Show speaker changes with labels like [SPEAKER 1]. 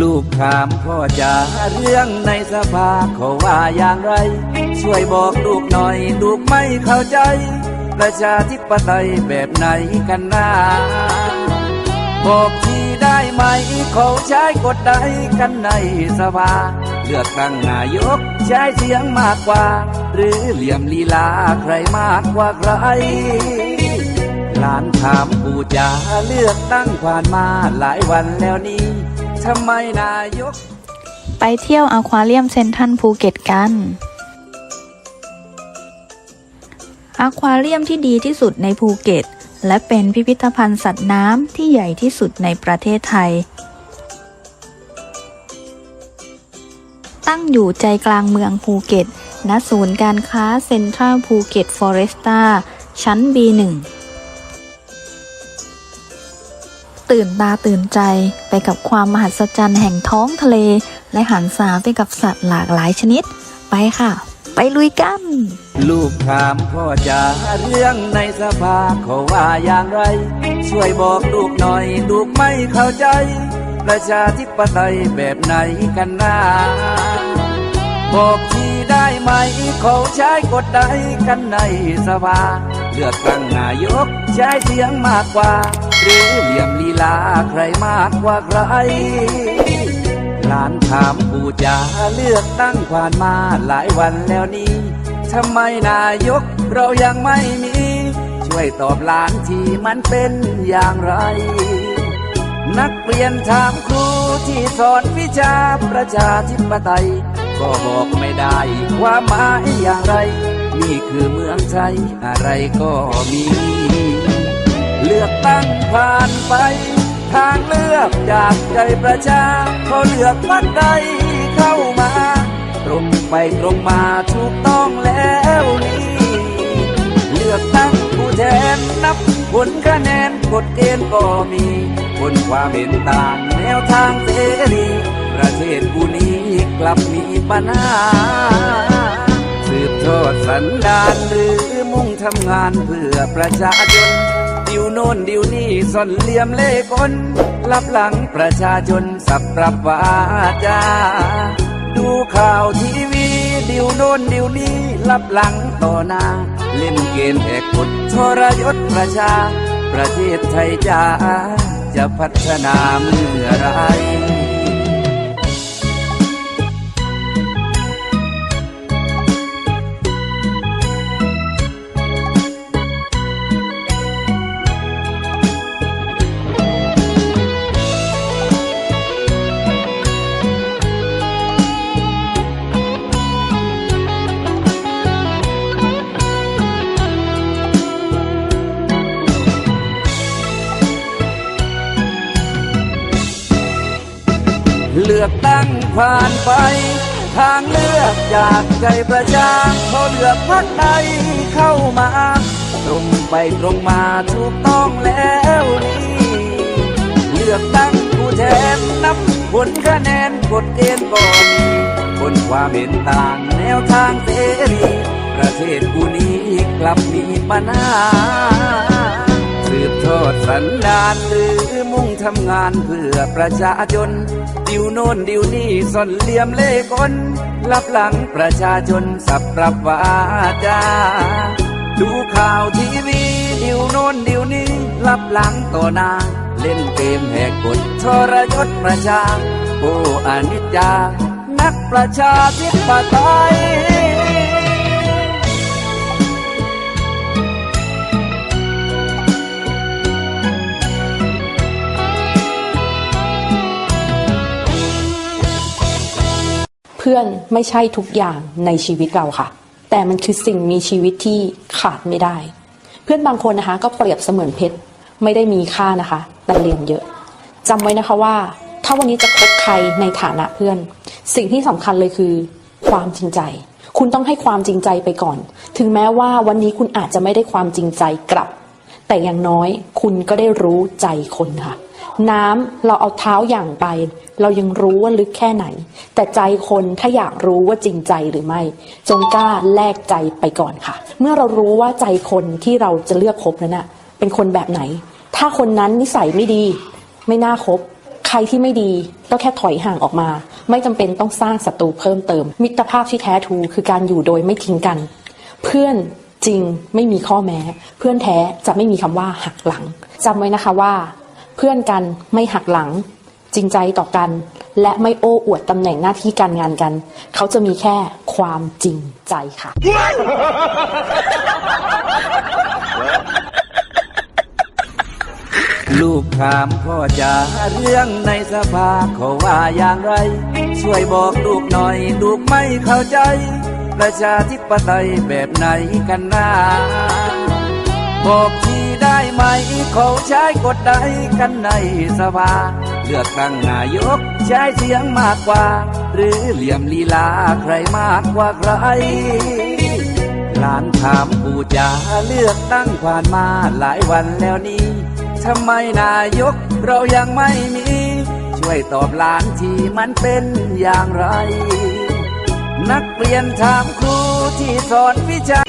[SPEAKER 1] ลูกถามพ่อจ๋าเรื่องในสภาเขาว่าอย่างไร ช่วยบอกลูกหน่อย ลูกไม่เข้าใจ ประชาธิปไตยแบบไหนกันนะบอกทีได้ไหมเขาใช้กฎใดกันในสภาเลือกตั้งนายกใช้เสียงมากกว่า หรือเหลี่ยมลีลาใครมากกว่าใครหลานถามปู่จ๋าเลือกตั้งผ่านมาหลายวันแล้วนี้ ทำไมนายก
[SPEAKER 2] ไปเที่ยวอควาเรียมเซนทรันภูเก็ตกัน อควาเรียมที่ดีที่สุดในภูเก็ต และเป็นพิพิธภัณฑ์สัตว์น้ำที่ใหญ่ที่สุดในประเทศไทย ตั้งอยู่ใจกลางเมืองภูเก็ต ณ ศูนย์การค้าเซ็นทรัลภูเก็ตฟอเรสตาชั้น B1 ตื่นตาตื่นใจไปกับความมหัศจรรย์แห่งท้องทะเล และหันษาไปกับสัตว์หลากหลายชนิด ไปค่ะ ไปลุยกัน
[SPEAKER 1] ลูกถามพ่อจ๋าเรื่องในสภาเขาว่าอย่างไร ช่วยบอกลูกหน่อย ลูกไม่เข้าใจ ประชาธิปไตยแบบไหนกันนะบอกทีได้ไหมเขาใช้กฎใดกันในสภา เลือกตั้งนายกใช้เสียงมากกว่า รือเหลี่ยมลีลาใครมากกว่าใคร หลานถามปู่จ๋าเลือกตั้งผ่านมาหลายวันแล้วนี้ทำไมนายกเรายังไม่มี ช่วยตอบหลานทีมันเป็นอย่างไร นักเรียนถามครูที่สอนวิชาประชาธิปไตย ก็บอกไม่ได้ความหมายอย่างไร นี่คือเมืองไทยอะไรก็มี ลือกตั้งผ่านไป ทางเลือกจากใจประชาเขาเลือกพักใดเข้ามา ตรงไปตรงมาถูกต้องแล้วนี่เลือกตั้งผู้แทนนับผลคะแนนกฎเกณฑ์ก็มีคนความเห็นต่างแนวทางเสรีประเทศกูนี้กลับมีปัญหา สืบทอดสันดานหรือมุ่งทำงานเพื่อประชาชนดิวโน่นดิวนี่ซ่อนเหลี่ยมเล่กลรับหลังประชาชนสับปรับวาจาดูข่าวทีวีดิวโน่นดิวนี่รับหลังต่อหน้า เล่นเกมแหกกฎทรยศประชา ประเทศไทยจ้าจะพัฒนาเมื่อไร ลือกตั้งผ่านไป ทางเลือกจากใจประชาเขาเลือกพักใดเข้ามา ตรงไปตรงมาถูกต้องแล้วนี่เลือกตั้งผู้แทนนับผลคะแนนกฎเกณฑ์ก็มีคนความเห็นต่างแนวทางเสรีประเทศกูนี้กลับมีปัญหา สืบทอดสันดานหรือมุ่งทำงานเพื่อประชาชน ดิวโน่นดิวนี่ซ่อนเหลี่ยมเล่กลรับหลังประชาชนสับปรับวาจาดูข่าวทีวีดิวโน่นดิวนี่รับหลังต่อหน้าเล่นเกมแหกกฎทรยศประชาโอ้อนิจจา นักประชาธิปไตย
[SPEAKER 3] พื่อนไม่ใช่ทุกอย่างในชีวิตเราค่ะ แต่มันคือสิ่งมีชีวิตที่ขาดไม่ได้ เพื่อนบางคนนะคะก็เปรียบเสมือนเพชรไม่ได้มีค่านะคะ แต่เรียนเยอะจำไว้นะคะว่า ถ้าวันนี้จะคบใครในฐานะเพื่อน สิ่งที่สำคัญเลยคือความจริงใจ คุณต้องให้ความจริงใจไปก่อน ถึงแม้ว่าวันนี้คุณอาจจะไม่ได้ความจริงใจกลับ แต่อย่างน้อยคุณก็ได้รู้ใจคนค่ะ น้ำเราเอาเท้าอย่างไป เรายังรู้ว่าลึกแค่ไหน แต่ใจคนถ้าอยากรู้ว่าจริงใจหรือไม่ จงกล้าแลกใจไปก่อนค่ะ เมื่อเรารู้ว่าใจคนที่เราจะเลือกคบนั้นน่ะเป็นคนแบบไหน ถ้าคนนั้นนิสัยไม่ดี ไม่น่าคบขรที่ไม่ดีก็แค่ถอยห่างออกมา ไม่จำเป็นต้องสร้างศัตรูเพิ่มเติม มิตรภาพที่แท้ทูคือการอยู่โดยไม่ทิ้งกัน เพื่อนจริงไม่มีข้อแม้ เพื่อนแท้จะไม่มีคำว่าหักหลังจำไว้นะคะว่า เพื่อนกันไม่หักหลัง จริงใจต่อกัน และไม่โอ้อวดตำแหน่งหน้าที่การงานกัน เขาจะมีแค่ความจริงใจค่ะ
[SPEAKER 1] ลูกถามพ่อจ๋าเรื่องในสภาเขาว่าอย่างไร ช่วยบอกลูกหน่อย ลูกไม่เข้าใจ ประชาธิปไตยแบบไหนกันนะบอกที เขาใช้กฎใดกันในสภาเลือกตั้งนายกใช้เสียงมากกว่า หรือเหลี่ยมลีลาใครมากกว่าใครหลานถามปู่จ๋าเลือกตั้งผ่านมาหลายวันแล้วนี้ทำไมนายกเรายังไม่มี ช่วยตอบหลานที่มันเป็นอย่างไร นักเรียนถามครูที่สอนวิชา